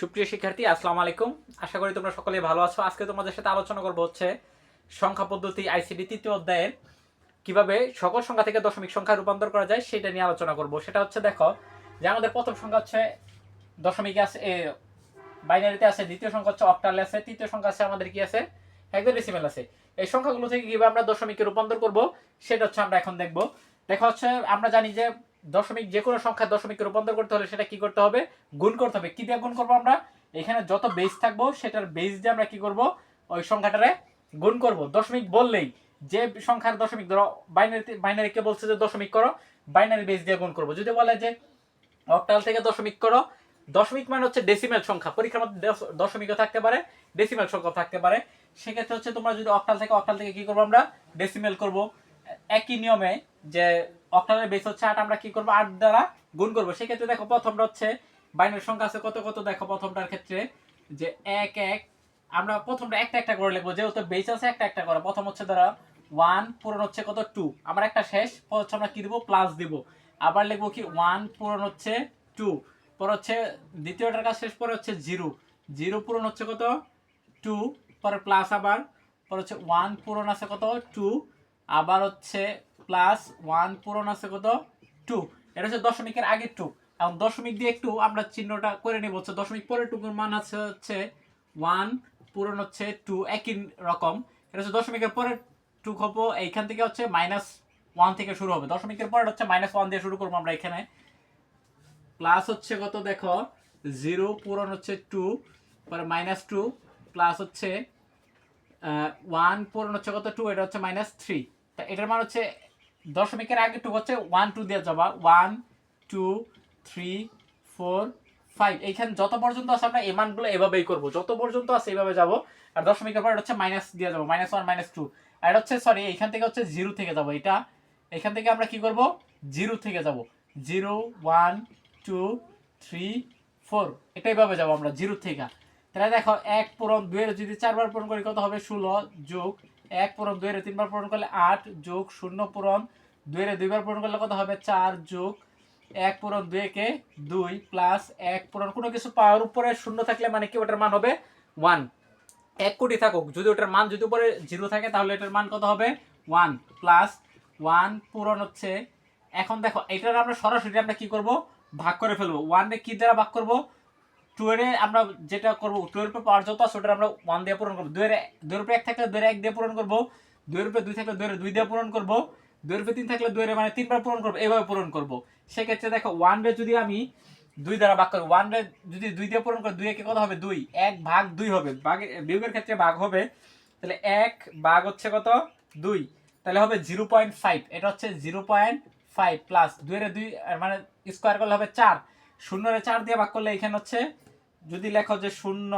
সুপ্রিয় শিক্ষার্থী, আসসালামু আলাইকুম। আশা করি তোমরা সকলে ভালো আছো। আজকে তোমাদের সাথে আলোচনা করব হচ্ছে সংখ্যা পদ্ধতি আইসিডি তৃতীয় অধ্যায়ের। কীভাবে সকল সংখ্যা থেকে দশমিক সংখ্যা রূপান্তর করা যায় সেটা নিয়ে আলোচনা করব। সেটা হচ্ছে দেখো যে আমাদের প্রথম সংখ্যা হচ্ছে দশমিক আছে বাইনারিতে আছে, দ্বিতীয় সংখ্যা হচ্ছে অক্টালে আছে, তৃতীয় সংখ্যা আছে আমাদের কি আছে? হেক্সাডেসিমাল আছে। এই সংখ্যাগুলো থেকে কীভাবে আমরা দশমিকে রূপান্তর করব সেটা হচ্ছে আমরা এখন দেখব। দেখা হচ্ছে, আমরা জানি যে দশমিক যে কোনো সংখ্যা দশমিকে রূপান্তর করতে হলে সেটা কি করতে হবে? গুণ করতে হবে। কি দিয়ে গুণ করব আমরা? এখানে যত বেস থাকব, সেটার বেস দিয়ে আমরা কি করব? ওই সংখ্যাটারে গুণ করব। দশমিক বললেই যে সংখ্যার দশমিক, ধরো বাইনারি বাইনারিকে বলছে যে দশমিক করো বাইনারি বেস দিয়ে গুণ করব। যদি বলে যে অক্টাল থেকে দশমিক করো, দশমিক মানে হচ্ছে ডেসিমেল সংখ্যা। পরীক্ষার মধ্যে দশমিকও থাকতে পারে ডেসিমেল সংখ্যা থাকতে পারে। সেক্ষেত্রে হচ্ছে তোমরা যদি অক্টাল থেকে অক্টাল থেকে কি করব আমরা? ডেসিমেল করব। একই নিয়মে যে অক্টালের বেস হচ্ছে আট, আমরা কি করব? আট দ্বারা গুণ করব। সেক্ষেত্রে দেখো প্রথমটা হচ্ছে বাইনারি সংখ্যা আছে কত কত? দেখো প্রথমটার ক্ষেত্রে যে এক এক, আমরা প্রথমটা একটা একটা করে লিখব। যেহেতু বেস আছে একটা একটা করে। প্রথম হচ্ছে ধরো ওয়ান পূরণ হচ্ছে কত? টু আমার একটা শেষ পর হচ্ছে আমরা কি দিব? প্লাস দিব। আবার লিখব কি? ওয়ান পূরণ হচ্ছে টু পর হচ্ছে দ্বিতীয়টার কাজ শেষ পরে হচ্ছে জিরো জিরো পূরণ হচ্ছে কত? টু পরে প্লাস আবার। পর হচ্ছে ওয়ান পূরণ আছে কত? টু আবার হচ্ছে প্লাস ওয়ান পূরণ আছে কত? টু এটা হচ্ছে দশমিকের আগে টু এবং দশমিক দিয়ে একটু আমরা চিহ্নটা করে নেব, হচ্ছে দশমিক পরে টুকুর মান আছে হচ্ছে ওয়ান পূরণ হচ্ছে টু একই রকম। এটা হচ্ছে দশমিকের পরে টু হব এইখান থেকে হচ্ছে মাইনাস ওয়ান থেকে শুরু হবে। দশমিকের পরে হচ্ছে মাইনাস ওয়ান দিয়ে শুরু করব আমরা এখানে। প্লাস হচ্ছে কত দেখো? জিরো পূরণ হচ্ছে টু পরে মাইনাস টু প্লাস হচ্ছে ওয়ান পূরণ হচ্ছে কত? টু এটা হচ্ছে মাইনাস থ্রি তা এটার মান হচ্ছে দশমিকের আগে টু হচ্ছে ওয়ান টু দিয়ে যাবা। One two three four five এইখানে যত পর্যন্ত আছে আমরা এই মানগুলো এভাবেই করব। যত পর্যন্ত আছে এইভাবে যাব। আর দশমিকের পর হচ্ছে মাইনাস দিয়ে যাব। মাইনাস ওয়ান মাইনাস টু আর এটা হচ্ছে সরি এইখান থেকে হচ্ছে জিরো থেকে যাব। এটা এখান থেকে আমরা কি করব? জিরো থেকে যাব। Zero one two three four এটা এইভাবে যাব আমরা জিরো থেকে। তাহলে দেখো, এক পূরণ দুইয়ের যদি চারবার পূরণ করি, কত হবে? ষোলো যোগ এক পূরণ রে তিনবার পূরণ করলে আট যোগ শূন্য পূরণ, দুই রে দুইবার পূরণ করলে কত হবে? চার যোগ এক পূরণ দুইকে দুই প্লাস এক পূরণ। কোনো কিছু পাওয়ার উপরে শূন্য থাকলে মানে কি ওটার মান হবে? ওয়ান। এক কোটি থাকুক, যদি ওটার মান যদি উপরে জিরো থাকে, তাহলে এটার মান কত হবে? ওয়ান প্লাস ওয়ান পূরণ হচ্ছে, এখন দেখো, এটার আমরা সরাসরি আমরা কি করব? ভাগ করে ফেলব। ওয়ানে কি দ্বারা ভাগ করব? টুয়েলভে আমরা যেটা করব টুয়েলভে পাওয়ার যত আছে আমরা ওয়ান দিয়ে পূরণ করব। দুয়ের দুয়ের উপরে এক থাকলে দুয়ের এক দিয়ে পূরণ করব দুয়ের উপরে দুই থাকলে দুয়ের দুই দিয়ে পূরণ করব দুয়ের উপরে তিন থাকলে দুয়ের মানে তিনবার পূরণ করব, এইভাবে পূরণ করব। সেক্ষেত্রে দেখো ওয়ান রে যদি আমি দুই দ্বারা ভাগ করি ওয়ান রে যদি দুই দিয়ে পূরণ করি, দুই একে কত হবে? দুই। এক ভাগ দুই হবে। ভাগে, বিয়োগের ক্ষেত্রে ভাগ হবে, তাহলে এক ভাগ হচ্ছে কত? দুই। তাহলে হবে জিরো পয়েন্ট ফাইভ এটা হচ্ছে জিরো পয়েন্ট ফাইভ প্লাস দুইয়ের দুই মানে স্কোয়ার করলে হবে চার। শূন্যরে চার দিয়ে ভাগ করলে এখানে হচ্ছে, যদি লেখো যে শূন্য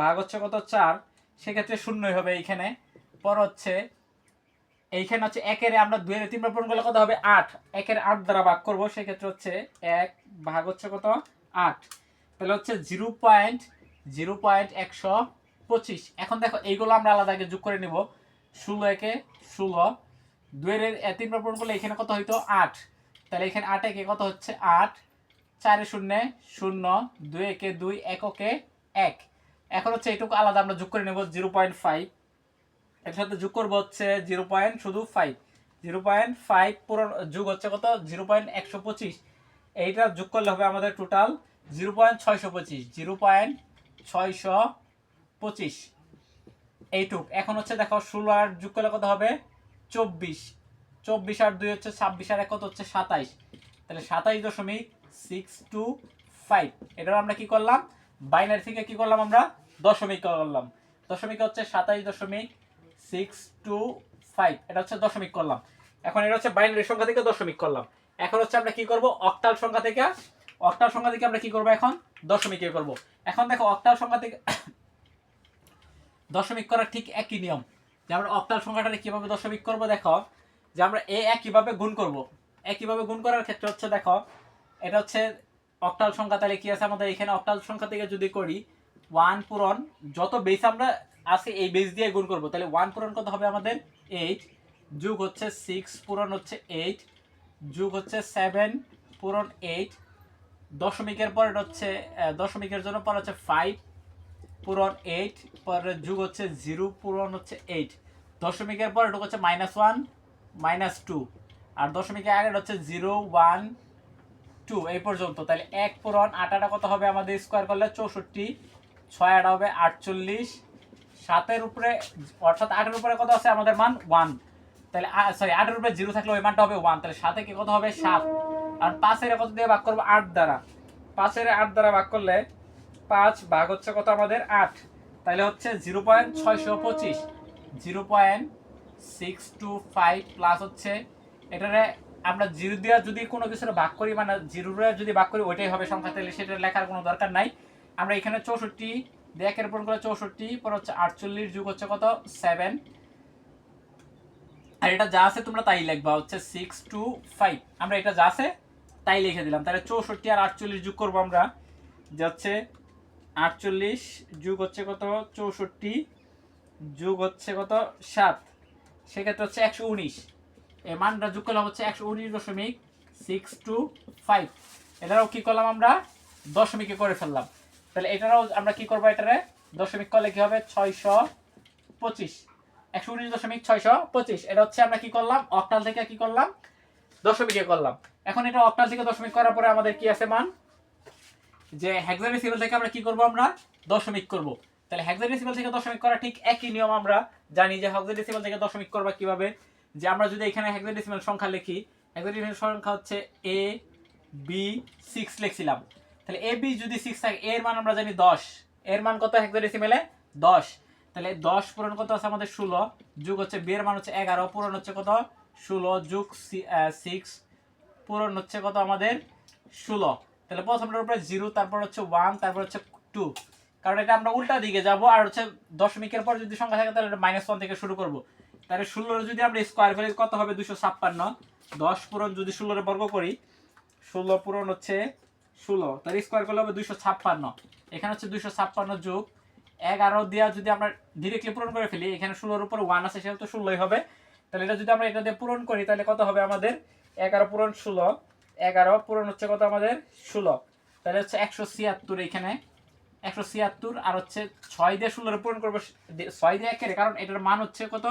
ভাগ হচ্ছে কত চার, সেক্ষেত্রে শূন্যই হবে এইখানে পর হচ্ছে, এইখানে হচ্ছে একের আমরা দুই এর তিনবার পূরণ করলে কত হবে? আট। একের আট দ্বারা ভাগ করব, সেক্ষেত্রে হচ্ছে এক ভাগ হচ্ছে কত? আট। তাহলে হচ্ছে জিরো পয়েন্ট জিরো পয়েন্ট একশো পঁচিশ। এখন দেখো, এইগুলো আমরা আলাদা আগে যোগ করে নিব। ষোলো একে ষোলো। দুয়ের তিনবার পূরণ করলে এখানে কত হইতো? আট। তাহলে এখানে আট একে কত হচ্ছে? আট। চারে শূন্যে, শূন্য, দুই, একে দুই, এককে এক। এখন হচ্ছে এটুকু আলাদা আমরা যোগ করে নেব জিরো পয়েন্ট ফাইভ। এর সাথে যোগ করব হচ্ছে জিরো পয়েন্ট শুধু ফাইভ। জিরো পয়েন্ট ফাইভ পুরো যোগ হচ্ছে কত? জিরো পয়েন্ট একশো পঁচিশ। এইটা যোগ করলে হবে আমাদের টোটাল জিরো পয়েন্ট ছয়শো পঁচিশ, জিরো পয়েন্ট ছয়শো পঁচিশ। এইটুক। এখন হচ্ছে দেখো ষোলো আর যোগ করলে কত হবে? চব্বিশ। চব্বিশ আর দুই হচ্ছে ছাব্বিশ আর এক কত হচ্ছে সাতাইশ। তাহলে সাতাইশ দশমিক সিক্স টু ফাইভ এটার আমরা কি করলাম? বাইনারি থেকে কি করলাম আমরা? দশমিক করলাম। দশমিক হচ্ছে সাতাইশ দশমিক সিক্স টু ফাইভ এটা হচ্ছে দশমিক করলাম। এখন এটা হচ্ছে বাইনারি সংখ্যা থেকে দশমিক করলাম। এখন হচ্ছে আমরা কি করব? অক্টাল সংখ্যা থেকে। অক্টাল সংখ্যা থেকে আমরা কি করব এখন? দশমিকে করব। এখন দেখো অক্টাল সংখ্যা থেকে দশমিক করার ঠিক একই নিয়ম। যে আমরা অক্টাল সংখ্যাটা কীভাবে দশমিক করব, দেখো? যে আমরা এ একইভাবে গুণ করব। একইভাবে গুণ করার ক্ষেত্রে হচ্ছে, দেখো এটা হচ্ছে অক্টাল সংখ্যা, তাহলে কি আছে আমাদের? এখানে অক্টাল সংখ্যা থেকে যদি করি ওয়ান পূরণ, যত বেস আমরা আছে, এই বেস দিয়ে গুণ করব। তাহলে ওয়ান পূরণ কত হবে আমাদের? এইট যুগ হচ্ছে সিক্স পূরণ হচ্ছে এইট যুগ হচ্ছে সেভেন পূরণ এইট দশমিকের পর হচ্ছে দশমিকের জন্য পর হচ্ছে ফাইভ পূরণ এইট পরে যুগ হচ্ছে জিরো পূরণ হচ্ছে এইট দশমিকের পর এটা হচ্ছে মাইনাস ওয়ান মাইনাস টু আর দশমিকের আগে হচ্ছে জিরো ওয়ান টু এই পর্যন্ত। তাহলে এক পূরণ আটাটা কত হবে আমাদের স্কোয়ার করলে? চৌষট্টি। ছয় আটা হবে আটচল্লিশ। সাতের উপরে, অর্থাৎ আটের উপরে কত আছে? আমাদের মান ওয়ান তাহলে সরি আটের উপরে জিরো থাকলে ওই মানটা হবে ওয়ান তাহলে সাথে কি কত হবে? সাত। আর পাঁচের কত দিয়ে ভাগ করব? আট দ্বারা। পাঁচের আট দ্বারা ভাগ করলে পাঁচ ভাগ হচ্ছে কত আমাদের? আট। তাহলে হচ্ছে জিরো পয়েন্ট ছয়শো পঁচিশ। Zero point six two five plus হচ্ছে, এটারে আমরা জিরো দিয়ে যদি কোনো কিছুর ভাগ করি মানে জিরোরে যদি ভাগ করি, ওইটাই হবে সংখ্যা, তাহলে সেটা লেখার কোনো দরকার নাই। আমরা এখানে চৌষট্টি, দিয়ে একের পর করে চৌষট্টি, পর হচ্ছে আটচল্লিশ, যুগ হচ্ছে কত? সেভেন। আর এটা যা আছে তোমরা তাই লিখবা, হচ্ছে সিক্স টু ফাইভ। আমরা এটা যা আছে তাই লিখে দিলাম। তাহলে চৌষট্টি আর আটচল্লিশ যুগ করব আমরা। যে হচ্ছে আটচল্লিশ যুগ হচ্ছে কত? চৌষট্টি, যুগ হচ্ছে কত? সাত। সেক্ষেত্রে হচ্ছে একশো উনিশ। মানটা যোগ করলাম হচ্ছে একশো উনিশ দশমিক সিক্স টু ফাইভ এটারও কি করলাম আমরা? দশমিকে করে ফেললাম। তাহলে এটারও আমরা কি করব এটারে? দশমিক করলে কি হবে? ছয়শো পঁচিশ। একশো উনিশ দশমিক ছয়শো পঁচিশ। এটা হচ্ছে আমরা কি করলাম? অক্টাল থেকে কি করলাম? দশমিকে করলাম। এখন এটা অক্টাল থেকে দশমিক করার পরে আমাদের কি আছে মান? যে হেক্সাডেসিমাল থেকে আমরা কি করব আমরা? দশমিক করব। তাহলে হেক্সাডেসিমাল থেকে দশমিক করা ঠিক একই নিয়ম আমরা জানি যে হেক্সাডেসিমাল থেকে দশমিক করবা কীভাবে? যে আমরা যদি এখানে হেক্সাডেসিমাল সংখ্যা লিখি হেক্সাডেসিমাল সংখ্যা হচ্ছে এ বি সিক্স লিখছিলাম। তাহলে এ বি যদি সিক্স থাকে এর মান আমরা জানি দশ। এর মান কত হেক্সাডেসিমালে দশ। তাহলে দশ পূরণ কত আছে আমাদের ষোলো, যুগ হচ্ছে বি এর মান হচ্ছে এগারো, পূরণ হচ্ছে কত? ষোলো, যুগ সিক্স পূরণ হচ্ছে কত আমাদের ষোলো। তাহলে প্রথমটার উপরে জিরো তারপর হচ্ছে ওয়ান তারপর হচ্ছে টু কারণ এটা আমরা উল্টা দিকে যাব, আর হচ্ছে দশমিকের পর যদি সংখ্যা থাকে, তাহলে মাইনাস ওয়ান থেকে শুরু করব। তাহলে ষোলোর যদি আমরা স্কোয়ার করি কত হবে? দুশো ছাপ্পান্ন। দশ পূরণ যদি ষোলোর বর্গ করি, ষোলো পূরণ হচ্ছে ষোলো। তাহলে স্কোয়ার করলে হবে দুশো ছাপ্পান্ন। এখানে হচ্ছে দুশো ছাপ্পান্ন যোগ এগারো দেওয়া যদি আমরা ডিরেক্টলি পূরণ করে ফেলি, এখানে ষোলোর উপর ওয়ান আছে সেটা তো ষোলোই হবে। তাহলে এটা যদি আমরা এটা দিয়ে পূরণ করি, তাহলে কত হবে আমাদের? এগারো পূরণ ষোলো। এগারো পূরণ হচ্ছে কত আমাদের? ষোলো। তাহলে হচ্ছে একশো ছিয়াত্তর এখানে। একশো ছিয়াত্তর আর হচ্ছে ছয় দিয়ে ষোলোর পূরণ করব, ছয় দিয়ে একের, কারণ এটার মান হচ্ছে কত?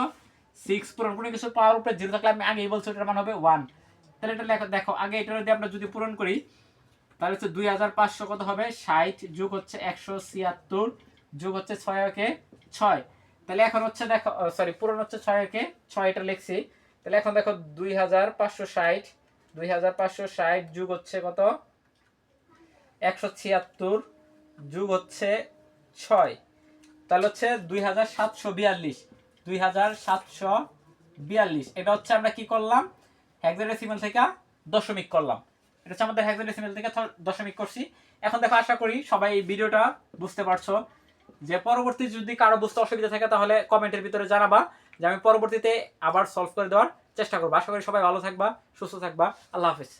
সিক্স পূরণ কোনো কিছু পাওয়ার উপরে জিরো থাকলে আমি আগেই বলছি এটার মান হবে ওয়ান তাহলে এটা লেখো, দেখো, আগে এটা যদি আমরা যদি পূরণ করি, তাহলে হচ্ছে দুই হাজার পাঁচশো কত হবে? ষাট যুগ হচ্ছে একশো ছিয়াত্তর, যুগ হচ্ছে ছয় একে ছয়। তাহলে এখন হচ্ছে দেখো সরি পূরণ হচ্ছে ছয় একে ছয়, এটা লিখছি। তাহলে এখন দেখো দুই হাজার পাঁচশো ষাট, দুই হাজার পাঁচশো ষাট যুগ হচ্ছে কত? একশো ছিয়াত্তর যুগ হচ্ছে ছয়। তাহলে হচ্ছে দুই হাজার সাতশো বিয়াল্লিশ। দুই হাজার সাতশো বিয়াল্লিশ। এটা হচ্ছে আমরা কি করলাম? হেক্সাডেসিমাল থেকে দশমিক করলাম। এটা হচ্ছে আমাদের হেক্সাডেসিমাল থেকে দশমিক করছি। এখন দেখো, আশা করি সবাই ভিডিওটা বুঝতে পারছ যে পরবর্তী যদি কারও বুঝতে অসুবিধা থাকে, তাহলে কমেন্টের ভিতরে জানাবা যে আমি পরবর্তীতে আবার সলভ করে দেওয়ার চেষ্টা করব। আশা করি সবাই ভালো থাকবা, সুস্থ থাকবা। আল্লাহ হাফিজ।